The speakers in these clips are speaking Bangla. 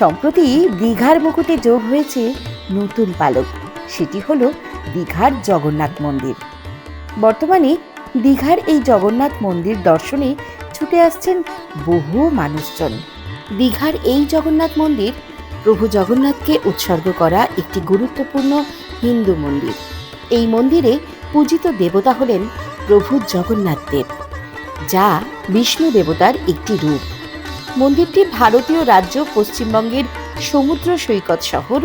সম্প্রতি দীঘার মুকুটে যোগ হয়েছে নতুন পালক। সেটি হলো দীঘার জগন্নাথ মন্দির। বর্তমানে দীঘার এই জগন্নাথ মন্দির দর্শনে ছুটে আসছেন বহু মানুষজন। দীঘার এই জগন্নাথ মন্দির প্রভু জগন্নাথকে উৎসর্গ করা একটি গুরুত্বপূর্ণ হিন্দু মন্দির। এই মন্দিরে পূজিত দেবতা হলেন প্রভু জগন্নাথ দেব, যা বিষ্ণু দেবতার একটি রূপ। মন্দিরটি ভারতীয় রাজ্য পশ্চিমবঙ্গের সমুদ্র সৈকত শহর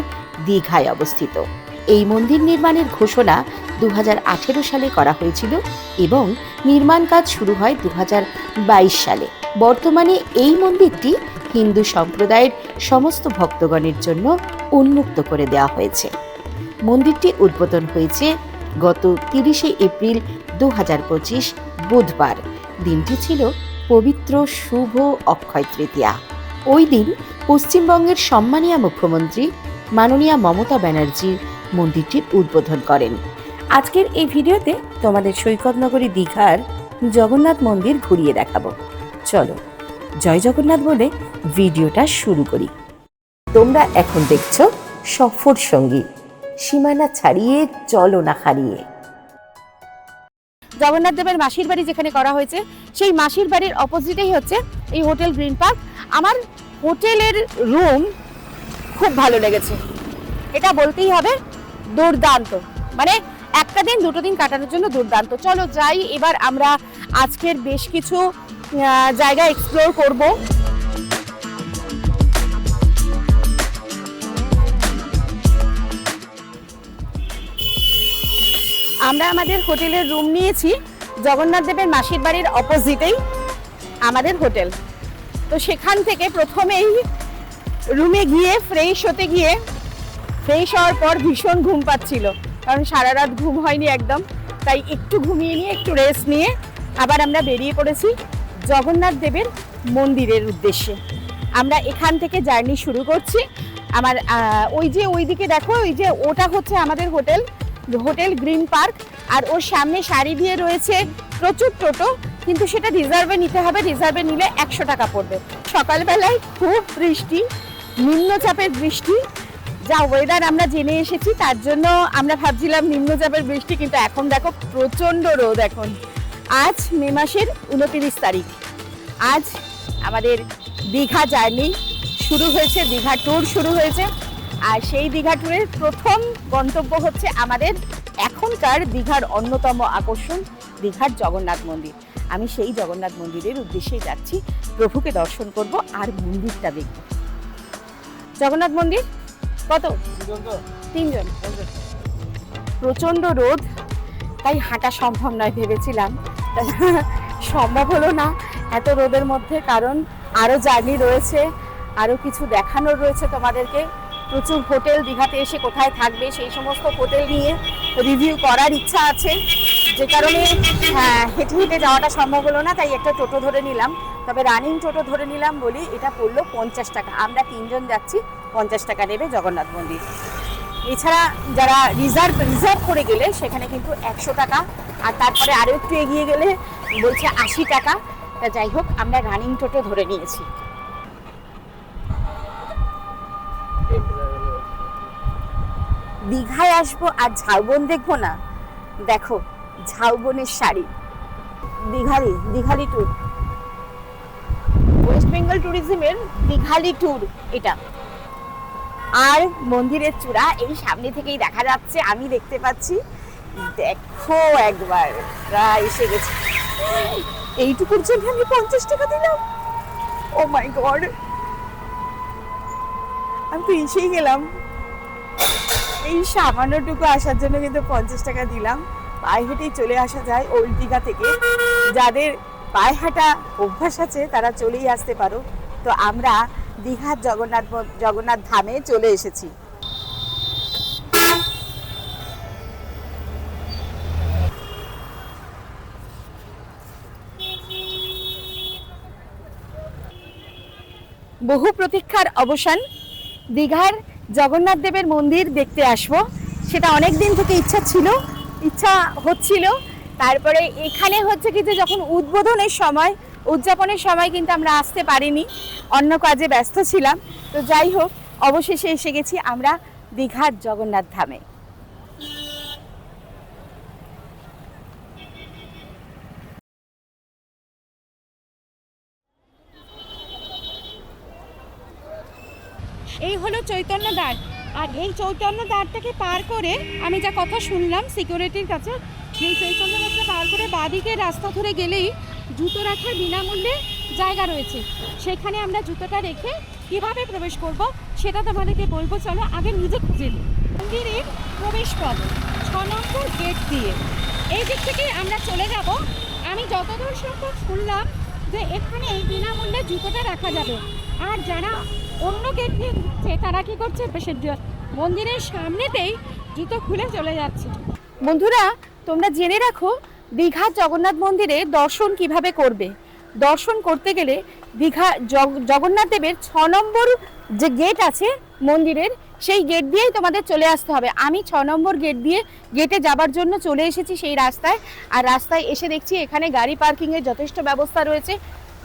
দীঘায় অবস্থিত। এই মন্দির নির্মাণের ঘোষণা দু হাজার আঠেরো সালে করা হয়েছিল এবং নির্মাণ কাজ শুরু হয় দু হাজার বাইশ সালে। বর্তমানে এই মন্দিরটি হিন্দু সম্প্রদায়ের সমস্ত ভক্তগণের জন্য উন্মুক্ত করে দেওয়া হয়েছে। মন্দিরটি উদ্বোধন হয়েছে গত তিরিশে এপ্রিল দু হাজার পঁচিশ বুধবার। দিনটি ছিল পবিত্র শুভ অক্ষয় তৃতীয়া। ওই দিন পশ্চিমবঙ্গের সম্মানীয় মুখ্যমন্ত্রী মাননীয়া মমতা ব্যানার্জি মন্দিরটির উদ্বোধন করেন। আজকের এই ভিডিওতে তোমাদের সৈকতনগরী দীঘার জগন্নাথ মন্দির ঘুরিয়ে দেখাবো। চলো, জয় জগন্নাথ বলে ভিডিওটা শুরু করি। তোমরা এখন দেখছ সফর সঙ্গী সীমানা ছাড়িয়ে চলো না হারিয়ে। জগন্নাথ দেবের মাসির বাড়ি যেখানে করা হয়েছে, সেই মাসির বাড়ির অপোজিটেই হচ্ছে এই হোটেল গ্রিন পার্ক। আমার হোটেলের রুম খুব ভালো লেগেছে। এটা বলতেই হবে, দুর্দান্ত। মানে একটা দিন, দুটো দিন কাটানোর জন্য দুর্দান্ত। চলো যাই, এবার আমরা আজকের বেশ কিছু জায়গা এক্সপ্লোর করব। আমরা আমাদের হোটেলের রুম নিয়েছি। জগন্নাথ দেবের মাসির বাড়ির অপোজিটেই আমাদের হোটেল। তো সেখান থেকে প্রথমেই রুমে গিয়ে ফ্রেশ হতে গিয়ে ফ্রেশ হওয়ার পর ভীষণ ঘুম পাচ্ছিল। কারণ সারা রাত ঘুম হয়নি একদম। তাই একটু ঘুমিয়ে নিয়ে, একটু রেস্ট নিয়ে আবার আমরা বেরিয়ে পড়েছি জগন্নাথ দেবের মন্দিরের উদ্দেশ্যে। আমরা এখান থেকে জার্নি শুরু করছি। আমার ওই যে ওইদিকে দেখো, ওই যে ওটা হচ্ছে আমাদের হোটেল। হোটেল গ্রিন পার্ক আর ওর সামনে সারি দিয়ে রয়েছে প্রচুর টোটো, কিন্তু সেটা রিজার্ভে নিতে হবে। রিজার্ভে নিলে একশো টাকা পড়বে। সকালবেলায় খুব বৃষ্টি, নিম্নচাপের বৃষ্টি। যা ওয়েদার আমরা জেনে এসেছি, তার জন্য আমরা ভাবছিলাম নিম্নচাপের বৃষ্টি, কিন্তু এখন দেখো প্রচণ্ড রোদ এখন। আজ মে মাসের উনতিরিশ তারিখ। আজ আমাদের দীঘা জার্নি শুরু হয়েছে, দীঘা ট্যুর শুরু হয়েছে। আর সেই দীঘা ট্যুরের প্রথম গন্তব্য হচ্ছে আমাদের এখনকার দীঘার অন্যতম আকর্ষণ, দীঘার জগন্নাথ মন্দির। আমি সেই জগন্নাথ মন্দিরের উদ্দেশ্যেই যাচ্ছি। প্রভুকে দর্শন করব আর মন্দিরটা দেখব। জগন্নাথ মন্দির? কত? তিনজন। প্রচণ্ড রোদ। তাই হাঁটা সম্ভব নয় ভেবেছিলাম। সম্ভব হলো না এত রোদের মধ্যে, কারণ আরও জার্নি রয়েছে আরও কিছু দেখানোর রয়েছে তোমাদেরকে। প্রচুর হোটেল দীঘাতে এসে কোথায় থাকবে সেই সমস্ত হোটেল নিয়ে রিভিউ করার ইচ্ছা আছে। যে কারণে হ্যাঁ হেঁটে হেঁটে যাওয়াটা সম্ভব হলো না, তাই একটা টোটো ধরে নিলাম। তবে রানিং টোটো ধরে নিলাম বলি এটা পড়ল পঞ্চাশ টাকা। আমরা তিনজন যাচ্ছি, পঞ্চাশ টাকা নেবে জগন্নাথ মন্দির। এছাড়া যারা রিজার্ভ রিজার্ভ করে গেলে সেখানে কিন্তু একশো টাকা, আর তারপরে আরও একটু এগিয়ে গেলে বলছে আশি টাকা। তা যাই হোক, আমরা রানিং টোটো ধরে নিয়েছি। দীঘায় আসব আর ঝাউবন দেখব না? দেখো, ঝাউবনের sari. Dighali Dighali tour West Bengal ট্যুরিজমের দীঘালি tour এটা। আর মন্দিরের চূড়া এই সামনে থেকেই দেখা যাচ্ছে, আমি দেখতে পাচ্ছি। দেখো একবার, প্রায় এসে গেছে। এইটুকুর জন্য আমি পঞ্চাশ টাকা দিলাম। ও মাই গড আমি তো এসেই গেলাম। এই সামান্যটুকু আসার জন্য কিন্তু পঞ্চাশ টাকা দিলাম। পায়ে হেঁটেই চলে আসা যায় ওল্ড দীঘা থেকে। যাদের পায়ে হাঁটা অভ্যাস আছে, তারা চলেই আসতে পারো। তো আমরা দীঘার জগন্নাথ জগন্নাথ ধামে চলে এসেছি। বহু প্রতীক্ষার অবসান দীঘার জগন্নাথ দেবের মন্দির দেখতে আসব। সেটা অনেক দিন থেকে ইচ্ছা ছিল, ইচ্ছা হচ্ছিল। তারপরে এখানে হচ্ছে কি যে যখন উদ্বোধনের সময়, উদযাপনের সময় কিন্তু আমরা আসতে পারিনি, অন্য কাজে ব্যস্ত ছিলাম। তো যাই হোক, অবশেষে এসে গেছি আমরা দীঘার জগন্নাথ ধামে। এই হলো চৈতন্য দ্বার। আর এই চৈতন্য দ্বারটাকে পার করে আমি যা কথা শুনলাম সিকিউরিটির কাছে, সেই চৈতন্য দ্বারটা পার করে বাঁদিকে রাস্তা ধরে গেলেই জুতো রাখার বিনামূল্যে জায়গা রয়েছে। সেখানে আমরা জুতোটা রেখে কীভাবে প্রবেশ করব সেটা তোমাদেরকে বলব। চলো আগে নিজে খুঁজে নিই। মন্দিরের প্রবেশ পথ, ছ নম্বর গেট দিয়ে। এই দিক থেকে আমরা চলে যাব। আমি যতদূর সম্ভব শুনলাম যে এখানে বিনামূল্যে জুতোটা রাখা যাবে। আর যারা অন্য গেট দিয়ে ঢুকছে তারা কি করছে? সে মন্দিরের সামনেতেই জুতো খুলে চলে যাচ্ছে। বন্ধুরা, তোমরা জেনে রাখো দীঘার জগন্নাথ মন্দিরে দর্শন কীভাবে করবে? দর্শন করতে গেলে দীঘা জগ- জগন্নাথ দেবের ছ নম্বর যে গেট আছে মন্দিরের, সেই গেট দিয়েই তোমাদের চলে আসতে হবে। আমি ছ নম্বর গেট দিয়ে গেটে যাবার জন্য চলে এসেছি সেই রাস্তায়। আর রাস্তায় এসে দেখছি এখানে গাড়ি পার্কিংয়ের যথেষ্ট ব্যবস্থা রয়েছে।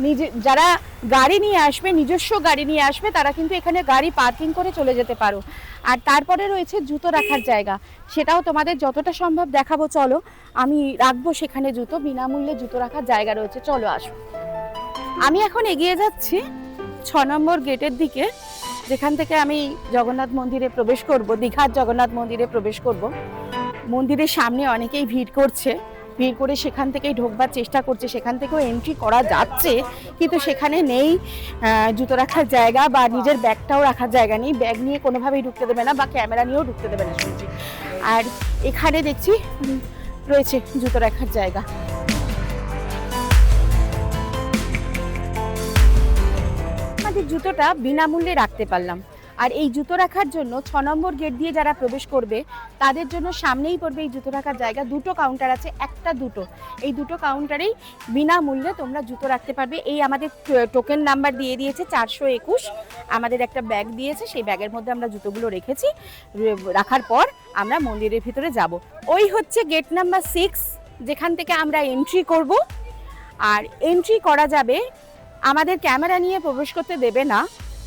নিজে যারা গাড়ি নিয়ে আসবে, নিজস্ব গাড়ি নিয়ে আসবে, তারা কিন্তু এখানে গাড়ি পার্কিং করে চলে যেতে পারো। আর তারপরে রয়েছে জুতো রাখার জায়গা। সেটাও তোমাদের যতটা সম্ভব দেখাবো, চলো। আমি রাখব সেখানে জুতো, বিনামূল্যে জুতো রাখার জায়গা রয়েছে। চলো আসো। আমি এখন এগিয়ে যাচ্ছি ছ নম্বর গেটের দিকে। যেখান থেকে আমি জগন্নাথ মন্দিরে প্রবেশ করব, দীঘার জগন্নাথ মন্দিরে প্রবেশ করব। মন্দিরের সামনে অনেকেই ভিড় করছে। ভিড় করে সেখান থেকেই ঢোকবার চেষ্টা করছে, সেখান থেকেও এন্ট্রি করা যাচ্ছে, কিন্তু সেখানে নেই জুতো রাখার জায়গা বা নিজের ব্যাগটাও রাখার জায়গা নেই, ব্যাগ নিয়ে কোনোভাবেই ঢুকতে দেবে না বা ক্যামেরা নিয়েও ঢুকতে দেবে না শুনছি। আর এখানে দেখছি, রয়েছে জুতো রাখার জায়গা। আমাদের জুতোটা বিনামূল্যে রাখতে পারলাম। আর এই জুতো রাখার জন্য ছ নম্বর গেট দিয়ে যারা প্রবেশ করবে, তাদের জন্য সামনেই পড়বে এই জুতো রাখার জায়গা। দুটো কাউন্টার আছে, একটা দুটো। এই দুটো কাউন্টারেই বিনামূল্যে তোমরা জুতো রাখতে পারবে। এই আমাদের টোকেন নাম্বার দিয়ে দিয়েছে চারশো একুশ। আমাদের একটা ব্যাগ দিয়েছে, সেই ব্যাগের মধ্যে আমরা জুতোগুলো রেখেছি। রাখার পর আমরা মন্দিরের ভিতরে যাব। ওই হচ্ছে গেট নাম্বার সিক্স যেখান থেকে আমরা এন্ট্রি করব। আর এন্ট্রি করা যাবে, আমাদের ক্যামেরা নিয়ে প্রবেশ করতে দেবে না।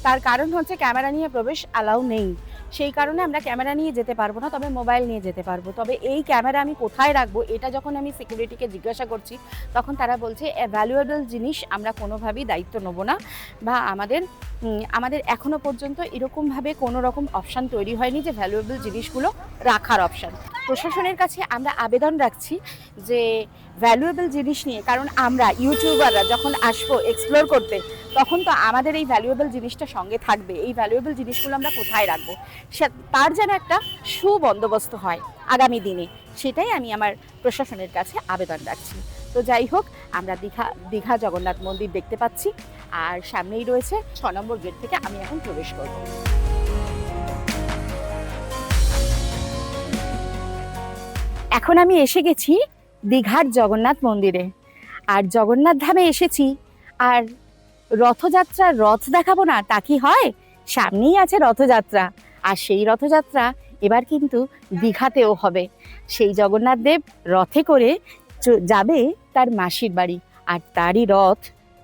তার কারণ হচ্ছে ক্যামেরা নিয়ে প্রবেশ অ্যালাউ নেই। সেই কারণে আমরা ক্যামেরা নিয়ে যেতে পারব না, তবে মোবাইল নিয়ে যেতে পারব। তবে এই ক্যামেরা আমি কোথায় রাখব, এটা যখন আমি সিকিউরিটিকে জিজ্ঞাসা করছি, তখন তারা বলছে ভ্যালুয়েবল জিনিস আমরা কোনোভাবেই দায়িত্ব নেব না। বা আমাদের আমাদের এখনও পর্যন্ত এরকমভাবে কোনো রকম অপশান তৈরি হয়নি যে ভ্যালুয়েবল জিনিসগুলো রাখার অপশান প্রশাসনের কাছে আমরা আবেদন রাখছি যে ভ্যালুয়েবল জিনিস নিয়ে, কারণ আমরা ইউটিউবাররা যখন আসব এক্সপ্লোর করতে, তখন তো আমাদের এই ভ্যালুয়েবল জিনিসটা সঙ্গে থাকবে। এই ভ্যালুয়েবল জিনিসগুলো আমরা কোথায় রাখব? তার যেন একটা সুবন্দোবস্ত হয় আগামী দিনে। সেটাই আমি আমার প্রশাসনের কাছে আবেদন রাখছি। তো যাই হোক, আমরা দীঘা দীঘা জগন্নাথ মন্দির দেখতে পাচ্ছি। আর সামনেই রয়েছে ছ নম্বর গেট থেকে আমি এখন প্রবেশ করব। এখন আমি এসে গেছি দীঘার জগন্নাথ মন্দিরে। আর জগন্নাথ ধামে এসেছি, আর রথযাত্রার রথ দেখাবো না, তা কি হয়? সামনেই আছে রথযাত্রা, আর সেই রথযাত্রা এবার কিন্তু দীঘাতেও হবে। সেই জগন্নাথ দেব রথে করে যাবে তার মাসির বাড়ি, আর তারই রথ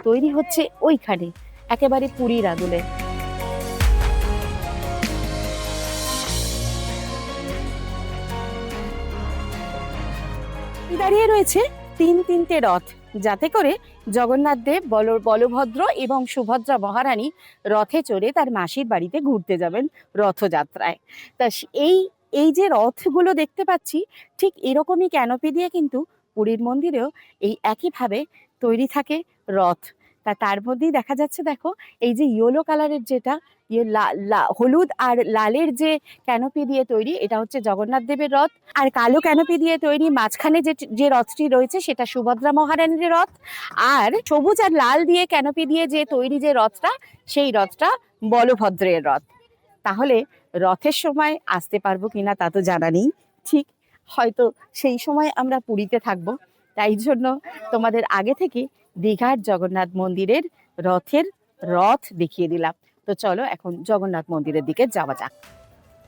তৈরি হচ্ছে ওইখানে, একেবারে পুরীর আদলে। দাঁড়িয়ে রয়েছে তিন তিনটে রথ। যাতে করে জগন্নাথ দেব, বল বলভদ্র এবং সুভদ্রা মহারানী রথে চড়ে তার মাসির বাড়িতে ঘুরতে যাবেন রথযাত্রায়। তা এই এই যে রথগুলো দেখতে পাচ্ছি, ঠিক এরকমই ক্যানোপি দিয়ে কিন্তু পুরীর মন্দিরেও এই একইভাবে তৈরি থাকে রথ। তা তার মধ্যেই দেখা যাচ্ছে, দেখো, এই যে ইয়েলো কালারের যেটা ইয়ে হলুদ আর লালের যে ক্যানোপি দিয়ে তৈরি, এটা হচ্ছে জগন্নাথ দেবের রথ। আর কালো ক্যানোপি দিয়ে তৈরি মাঝখানে যে যে রথটি রয়েছে, সেটা সুভদ্রা মহারানীর রথ। আর সবুজ আর লাল দিয়ে ক্যানোপি দিয়ে যে তৈরি যে রথটা, সেই রথটা বলভদ্রের রথ। তাহলে রথের সময় আসতে পারব কিনা তা তো জানা নেই। ঠিক হয়তো সেই সময় আমরা পুরীতে থাকব। তাই জন্য তোমাদের আগে থেকে দীঘার জগন্নাথ মন্দিরের রথের রথ দেখিয়ে দিলাম। তো চলো এখন জগন্নাথ মন্দিরের দিকে যাওয়া যাক।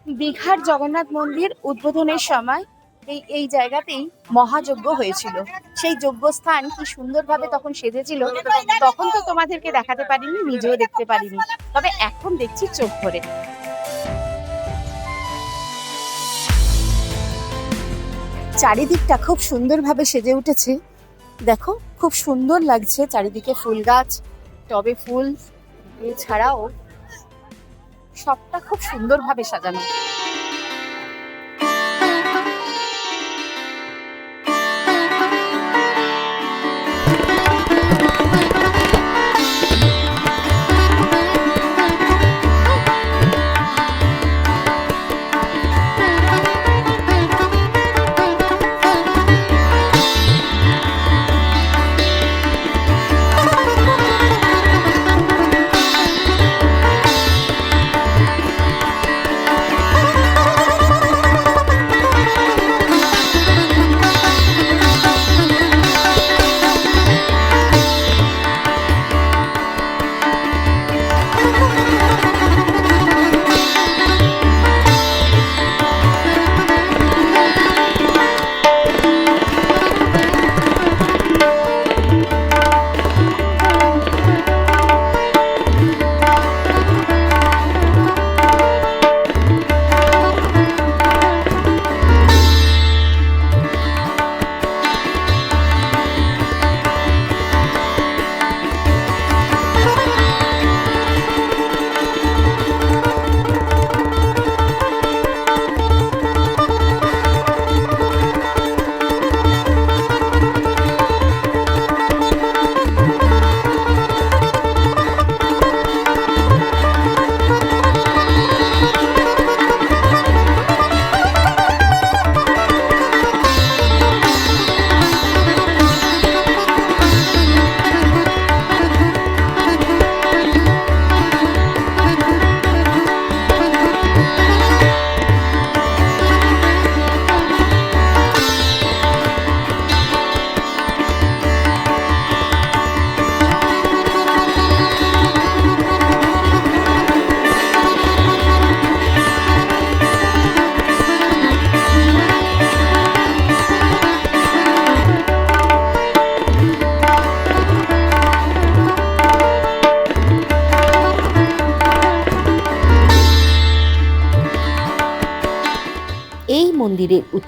দীঘার জগন্নাথ মন্দির উদ্বোধনের সময় এই এই জায়গাতেই মহাযজ্ঞ হয়েছিল। সেই যোগ্যস্থান কি সুন্দরভাবে তখন সেজেছিল, তখন তো তোমাদেরকে দেখাতে পারিনি, নিজেও দেখতে পারিনি। তবে এখন দেখছি চোখ ভরে চারিদিকটা খুব সুন্দরভাবে সেজে উঠেছে। দেখো, খুব সুন্দর লাগছে চারিদিকে ফুল গাছ, টবে ফুল, এছাড়াও সবটা খুব সুন্দরভাবে সাজানো।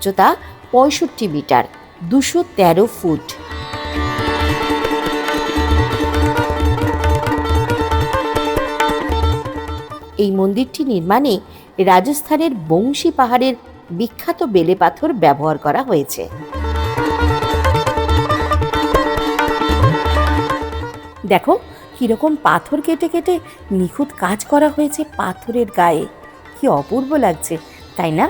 উচ্চতা পঁয়ষট্টি মিটার, দুশো তেরো ফুট। এই মন্দিরটি নির্মাণে রাজস্থানের বংশী পাহাড়ের বিখ্যাত বেলে পাথর ব্যবহার করা হয়েছে। দেখো, কীরকম পাথর কেটে কেটে নিখুঁত কাজ করা হয়েছে পাথরের গায়ে। কি অপূর্ব লাগছে, তাই না?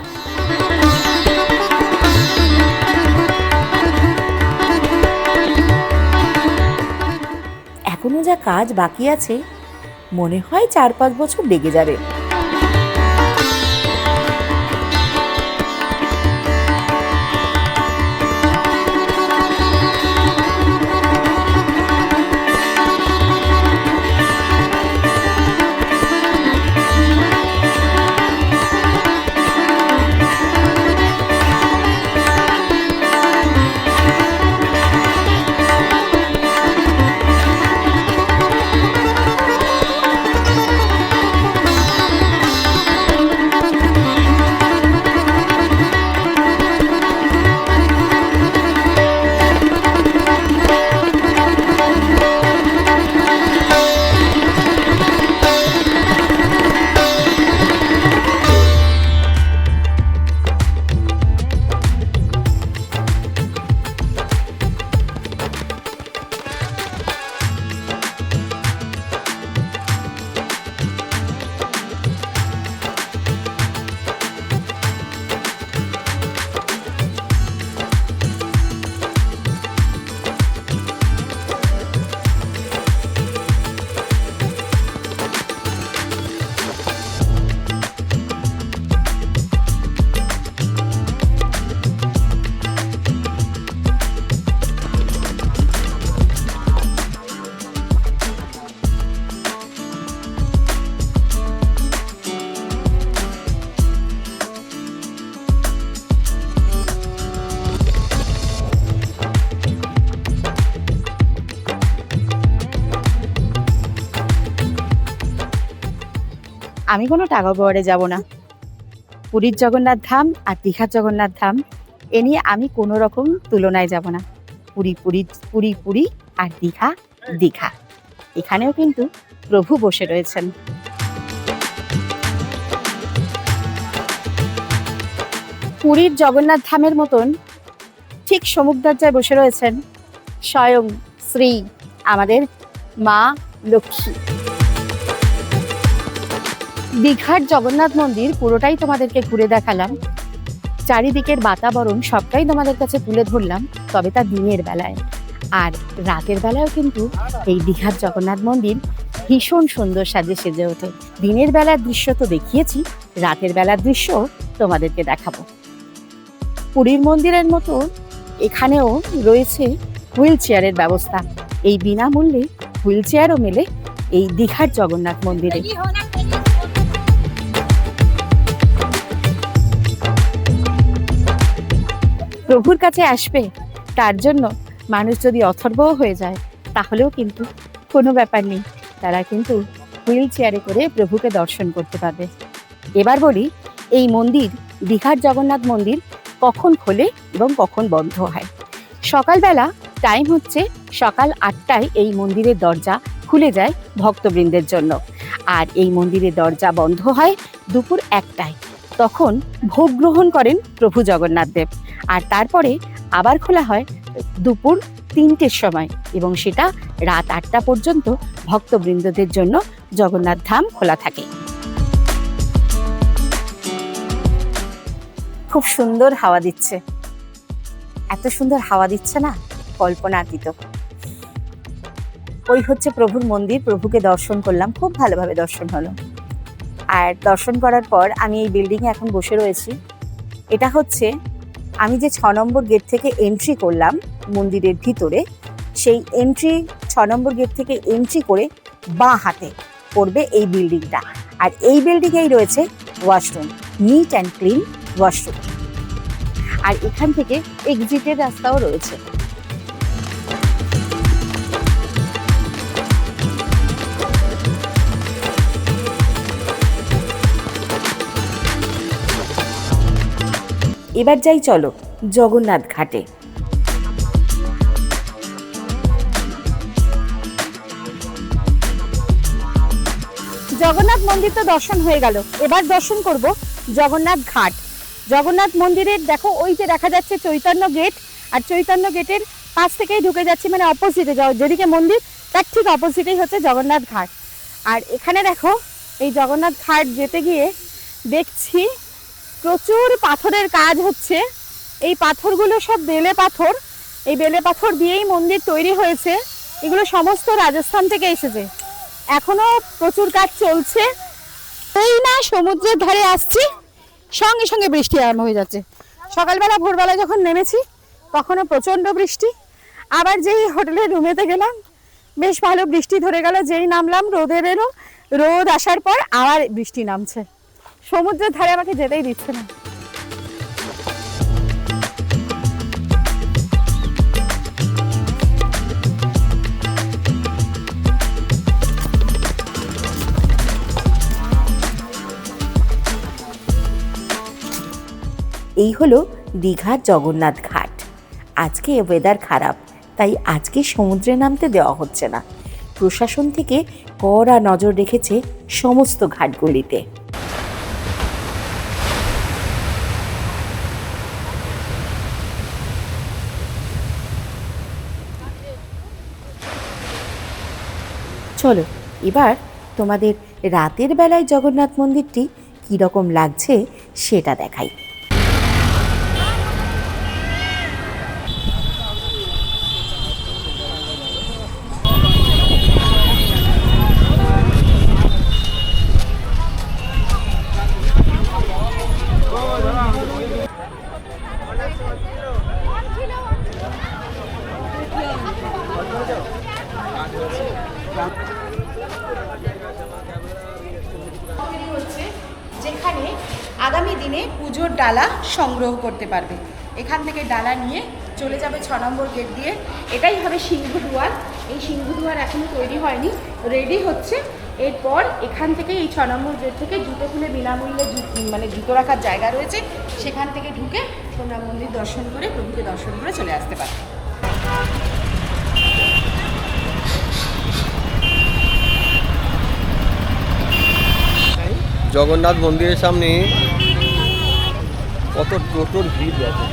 এখনও যা কাজ বাকি আছে মনে হয় চার পাঁচ বছর লেগে যাবে। আমি কোনো টাকা পাওয়ারে যাব না। পুরীর জগন্নাথ ধাম আর দীঘার জগন্নাথ ধাম, এ নিয়ে আমি কোনো রকম তুলনায় যাব না। পুরী পুরী পুরী পুরী আর দীঘা দীঘা। এখানেও কিন্তু প্রভু বসে রয়েছেন। পুরীর জগন্নাথ ধামের মতন ঠিক সমুদ্রজায় বসে রয়েছেন স্বয়ং শ্রী আমাদের মা লক্ষ্মী। দীঘার জগন্নাথ মন্দির পুরোটাই তোমাদেরকে ঘুরে দেখালাম। চারিদিকের বাতাবরণ সবটাই তোমাদের কাছে তুলে ধরলাম, তবে তা দিনের বেলায়। আর রাতের বেলায়ও কিন্তু এই দীঘার জগন্নাথ মন্দির ভীষণ সুন্দর সাজে সেজে ওঠে। দিনের বেলার দৃশ্য তো দেখিয়েছি, রাতের বেলার দৃশ্য তোমাদেরকে দেখাবো। পুরীর মন্দিরের মতো এখানেও রয়েছে হুইল চেয়ারের ব্যবস্থা। এই বিনামূল্যে হুইল চেয়ারও মেলে এই দীঘার জগন্নাথ মন্দিরে। প্রভুর কাছে আসবে, তার জন্য মানুষ যদি অথর্বও হয়ে যায়, তাহলেও কিন্তু কোনো ব্যাপার নেই। তারা কিন্তু হুইল চেয়ারে করে প্রভুকে দর্শন করতে পারবে। এবার বলি, এই মন্দির দীঘার জগন্নাথ মন্দির কখন খোলে এবং কখন বন্ধ হয়? সকালবেলা টাইম হচ্ছে সকাল আটটায় এই মন্দিরের দরজা খুলে যায় ভক্তবৃন্দের জন্য। আর এই মন্দিরের দরজা বন্ধ হয় দুপুর একটায়। তখন ভোগ গ্রহণ করেন প্রভু জগন্নাথ দেব। আর তারপরে আবার খোলা হয় দুপুর তিনটের সময় এবং সেটা রাত আটটা পর্যন্ত ভক্তবৃন্দদের জন্য জগন্নাথ ধাম খোলা থাকে। খুব সুন্দর হাওয়া দিচ্ছে। এত সুন্দর হাওয়া দিচ্ছে না? কল্পনাতীত। ওই হচ্ছে প্রভুর মন্দির, প্রভুকে দর্শন করলাম, খুব ভালোভাবে দর্শন হলো। আর দর্শন করার পর আমি এই বিল্ডিংয়ে এখন বসে রয়েছি। এটা হচ্ছে, আমি যে ছ নম্বর গেট থেকে এন্ট্রি করলাম মন্দিরের ভিতরে, সেই এন্ট্রি ছ নম্বর গেট থেকে এন্ট্রি করে বাঁ হাতে পড়বে এই বিল্ডিংটা আর এই বিল্ডিংয়েই রয়েছে washroom neat and clean washroom আর এখান থেকে এক্সিটের রাস্তাও রয়েছে। এবার যাই চলো জগন্নাথ ঘাটে। জগন্নাথ মন্দির তো দর্শন হয়ে গেল। এবার দর্শন করব জগন্নাথ ঘাট। জগন্নাথ মন্দিরের দেখো, ওই যে দেখা যাচ্ছে চৈতন্য গেট, আর চৈতন্য গেটের পাশ থেকেই ঢুকে যাচ্ছি মানে অপোজিটে যেদিকে মন্দির, তার ঠিক অপোজিটেই হচ্ছে জগন্নাথ ঘাট। আর এখানে দেখো, এই জগন্নাথ ঘাট যেতে গিয়ে দেখছি প্রচুর পাথরের কাজ হচ্ছে। এই পাথরগুলো সব বেলে পাথর। এই বেলে পাথর দিয়েই মন্দির তৈরি হয়েছে। এগুলো সমস্ত রাজস্থান থেকে এসেছে। এখনও প্রচুর কাজ চলছে। এই না, সমুদ্রের ধারে আসছি। সঙ্গে সঙ্গে বৃষ্টি আরম্ভ হয়ে যাচ্ছে। সকালবেলা ভোরবেলা যখন নেমেছি, তখনও প্রচণ্ড বৃষ্টি। আবার যেই হোটেলের রুমেতে গেলাম, বেশ ভালো বৃষ্টি ধরে গেল। যেই নামলাম রোদের এলো রোদ আসার পর আবার বৃষ্টি নামছে। সমুদ্রের ধারে আমাকে যেতেই দিচ্ছে না। এই হলো দীঘার জগন্নাথ ঘাট। আজকে ওয়েদার খারাপ, তাই আজকে সমুদ্রে নামতে দেওয়া হচ্ছে না। প্রশাসন থেকে কড়া নজর রেখেছে সমস্ত ঘাটগুলিতে। চলো এবার তোমাদের রাতের বেলায় জগন্নাথ মন্দিরটি কীরকম লাগছে সেটা দেখাই হচ্ছে যেখানে আগামী দিনে পুজোর ডালা সংগ্রহ করতে পারবে। এখান থেকে ডালা নিয়ে চলে যাবে ছ নম্বর গেট দিয়ে। এটাই হবে সিংহ দুয়ার। এই সিংহ দুয়ার এখনও তৈরি হয়নি। রেডি হচ্ছে। এরপর এখান থেকে এই ছ নম্বর গেট থেকে জুতো খুলে বিনামূল্যে মানে জুতো রাখার জায়গা রয়েছে। সেখান থেকে ঢুকে তোমরা মন্দির দর্শন করে, প্রভুকে দর্শন করে চলে আসতে পারো জগন্নাথ মন্দিরের সামনে কত টোটোর ভিড় আছে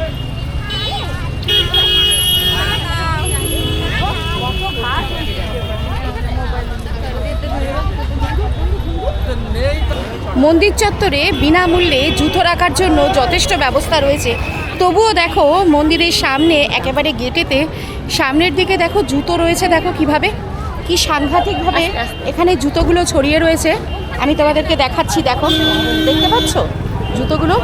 মন্দির চত্বরে বিনামূল্যে জুতো রাখার জন্য যথেষ্ট ব্যবস্থা রয়েছে। তবুও দেখো মন্দিরের সামনে একেবারে গেটেতে সামনের দিকে দেখো জুতো রয়েছে দেখো কীভাবে। কি সাংঘাতিকভাবে এখানে জুতোগুলো ছড়িয়ে রয়েছে। আমি তোমাদেরকে দেখাচ্ছি দেখো। দেখতে পাচ্ছ? জুতোগুলো?